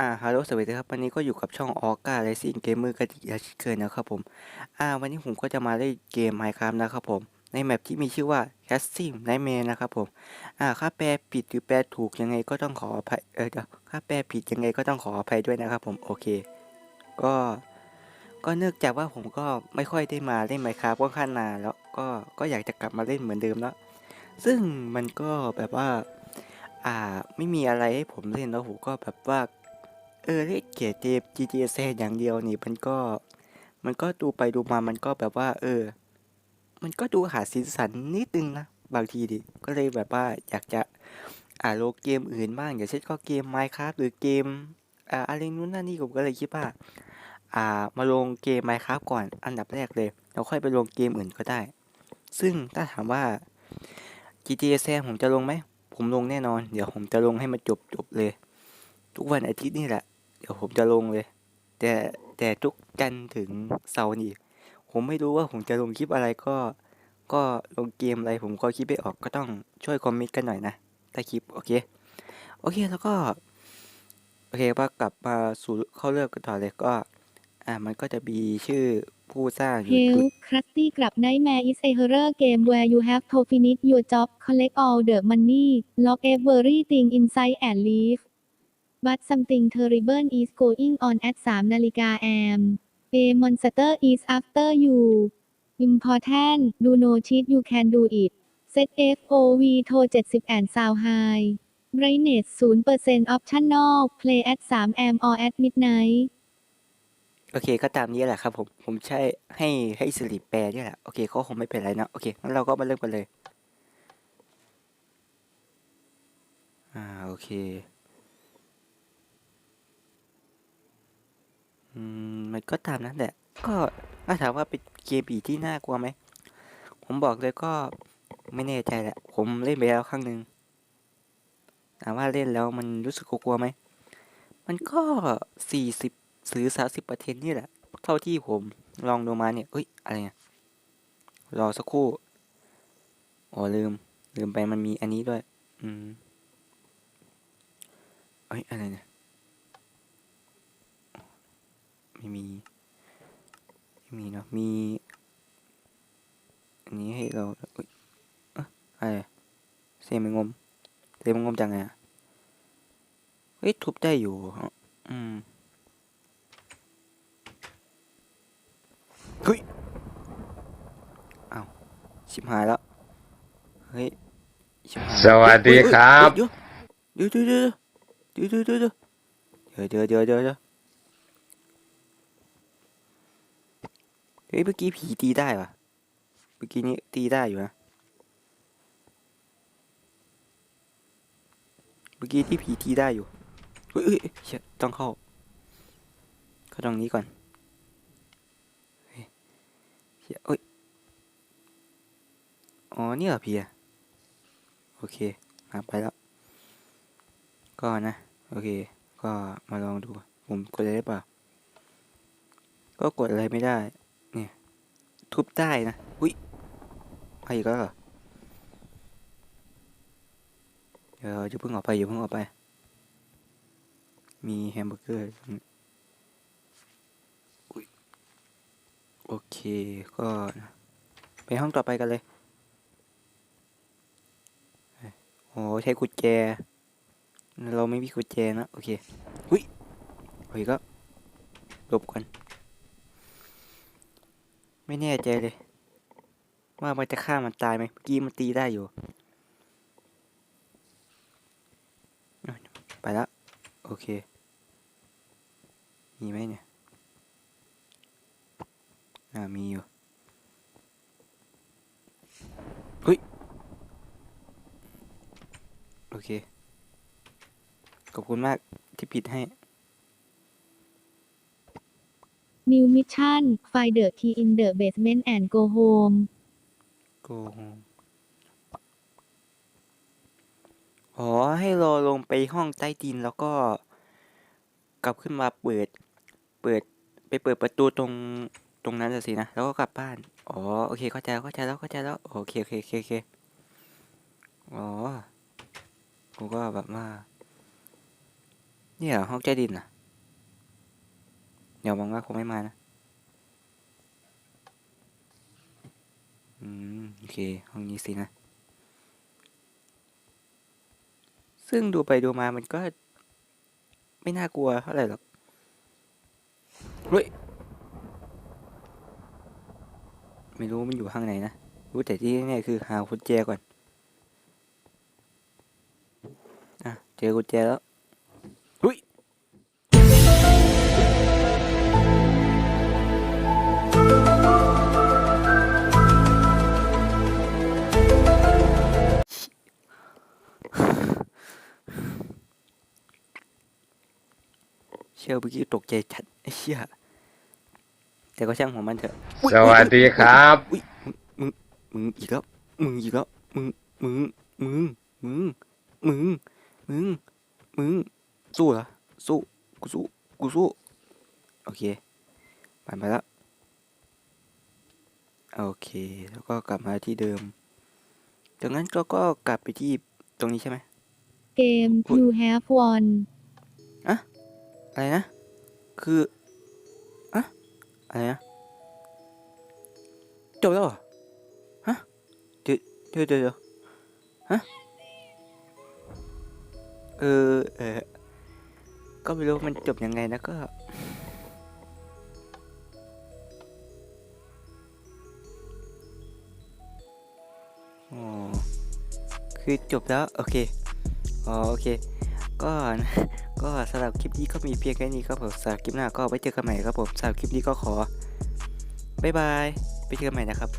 อ่าฮัลโหลสวัสดีครับ วันนี้ก็อยู่กับช่องออกาไรซิ่งเกมเมอร์กันอีกเช่นเคยนะครับผมอ่าวันนี้ผมก็จะมาเล่นเกม Minecraft นะครับผม ในแมปที่มีชื่อว่า Casting Nightmare นะครับผมอ่าค่าแปลผิดหรือแปลถูกยังไงก็ต้องขออภัยเออค่าแปลผิดยังไงก็ต้องขออภัยด้วยนะครับผมโอเค ก็ ก็เนื่องจากว่าผมก็ไม่ค่อยได้มาเล่น Minecraft ค่อนข้างนานแล้วก็ก็อยากจะกลับมาเล่นเหมือนเดิมแล้วซึ่งมันก็แบบว่า อ่าไม่มีอะไรให้ผมเล่นแล้วผมก็แบบว่า เออเล่นเกียร์เกม GTA แซอย่างเดียวนี่มันก็ มันก็ดูไปดูมามันก็แบบว่า เออ มันก็ดูหาสีสันนิดนึงนะบางทีดิก็เลยแบบว่าอยากจะอ่าโลกเกมอื่นบ้างอย่างเช่นก็เกม Minecraft หรือเกมอ่าอะไรนู้นนั่นนี่ผมก็เลยคิดว่า อ่ามาลงเกม Minecraft ก่อนอันดับแรกเลยแล้วค่อยไปลงเกมอื่นก็ได้ ซึ่งถ้าถามว่า GTA แซผมจะลงไหม ผมลงแน่นอน เดี๋ยวผมจะลงให้มันจบจบเลย ทุกวันอาทิตย์นี่แหละ ดี๋ยวผมจะลงเลย แต่แต่ทุกจันทร์ถึงเสาร์นี่ ผมไม่รู้ว่าผมจะลงคลิปอะไรก็ ก็ลงเกมอะไรผมก็คิดไม่ออกก็ต้องช่วยคอมเมนต์กันหน่อยนะถ้คลิปโอเค โอเคแล้วก็ โอเคว่ากลับมาสู่เข้าเรื่องกันต่อเลยก็ อ่ามันก็จะมีชื่อผู้สร้างอยู่ Hell จุด Krusty กลับ Nightmare is a horror game where you have บัต something terrible is going on at ดสามนาฬิกาแอมเอมอนสเตอร์อีสอัฟเตอร์ยูอิมพอร์แทนดูโนชีตยูแคนดูอิทเซตเอฟโอวีโทรเจ็ดสิบแอนซาวไฮไบรเนสศูนย์เปอร์เซ็นต์ออปชั่นนอลเพลย์แอสามแอมออแอดมิดไนท์โอเคก็ตามนี้แหละครับผมผมใช้ให้ให้สิริแปลนี่แหละโอเคเขาคงไม่เป็นไรนะโอเคงั้นเราก็มาเริ่มกันเลย อ่าโอเค ก็ตามนั้นแหละก็ถ้าถามว่าเป็นเกมผีที่น่ากลัวไหม ผมบอกเลยก็ไม่แน่ใจแหละ ผมเล่นไปแล้วครั้งหนึ่งถามว่าเล่นแล้วมันรู้สึกกลัวไหม มันก็สี่สิบหรือสามสิบเปอร์เซ็นนี่แหละ เท่าที่ผมลองดูมาเนี่ยเอ้ย อะไรเนี่ยรอสักครู่อ๋อลืม ลืมไปมันมีอันนี้ด้วย อืมเอ้ย อะไรเนี่ย ไม่มี ไม่มีเนาะ มี อันนี้ให้เราเอ้ยเอะอะไรเซมงมเซมงมจังไงอะเฮ้ยทุบได้อยู่ อืมเฮ้ยอ้าวชิบหายแล้ว เฮ้ยชิบหายสวัสดีครับ เดี๋ยวเดี๋ยวเดี๋ยวเดี๋ยวเดี๋ยวเดี๋ยวเดี๋ยวเดี๋ยวเดี๋ยวเดี๋ยวเดี๋ยวเดี๋ยวเฮ้ยเมื่อกี้ผีตีได้ปะเมื่อกี้นี้ตีได้อยู่นะ เมื่อกี้ที่ผีตีได้อยู่เฮ้ยเฮ้ยเชี่ยต้องเข้า เข้าตรงนี้ก่อนเฮ้ยเชี่ยเอ้ย อ๋อนี่เหรอพี่อะโอเค มาไปแล้ว ก็นะ โอเค ก็มาลองดู ผมกดอะไรได้เปล่าก็กดอะไรไม่ได้ ทุบได้นะ อุ้ยไปอีกแล้วเหรอเดี๋ยวจะเพิ่งออกไปอยู่เพิ่งออกไป มีแฮมเบอร์เกอร์อุ๊ยโอเค ก็ไปห้องต่อไปกันเลย โอ้ใช้กุญแจ เราไม่มีกุญแจนะ โอเคหุยเฮ้ยก็หลบก่อน ไม่แน่ใจเลย ว่ามันจะฆ่ามันตายไหมเมื่อกี้มันตีได้อยู่ ไปแล้ว โอเค มีไหมเนี่ย อ่า มีอยู่เฮ้ย โอเค ขอบคุณมากที่ปิดให้ New mission find the key in the basement and go home go home อ๋อ ให้รอลงไปห้องใต้ดินแล้วก็ กลับขึ้นมาเปิด เปิดไปเปิดประตูตรงตรงนั้นสินะ แล้วก็กลับบ้าน อ๋อ โอเค เข้าใจแล้วเข้าใจแล้วเข้าใจแล้ว โอเคโอเคโอเคโอเคอ๋อผมก็แบบว่า เนี่ยเหรอห้องใต้ดินอะ เดี๋ยวหวังว่าคงไม่มานะ อืม โอเค ห้องนี้สินะ ซึ่งดูไปดูมามันก็ ไม่น่ากลัวเท่าไหร่หรอกเฮ้ย ไม่รู้มันอยู่ข้างไหนนะ รู้แต่ที่แน่คือหากุญแจก่อน อะ เจอกุญแจแล้ว เชี่ยวเมื่อกี้ตกใจชัดไอ้เชี่ยแต่ก็ช่างของมันเถอะอุ๊ยสวัสดีครับ อุ๊ยมึงมึงอีกแล้วมึงอีกแล้วมึงมึงมึงมึงมึงมึงมึงสู้เหรอสู้กูสู้กูสู้โอเคผ่านไปแล้วโอเค แล้วก็กลับมาที่เดิมจากนั้นก็ก็กลับไปที่ตรงนี้ใช่ไหมเกม you have won อะไรนะ คืออะอะไรนะ จบแล้วเหรอ ฮะเดี๋ยวเดี๋ยวเดี๋ยวเดี๋ยวฮะ เออ เออ ก็ไม่รู้มันจบยังไงนะก็อ๋อคือจบแล้ว โอเค อ๋อ โอเค ก็ก็สำหรับคลิปนี้ก็มีเพียงแค่นี้ครับผมสำหรับคลิปหน้าก็ไว้เจอกันใหม่ครับผมสำหรับคลิปนี้ก็ขอบ๊ายบายไปเจอกันใหม่นะครับ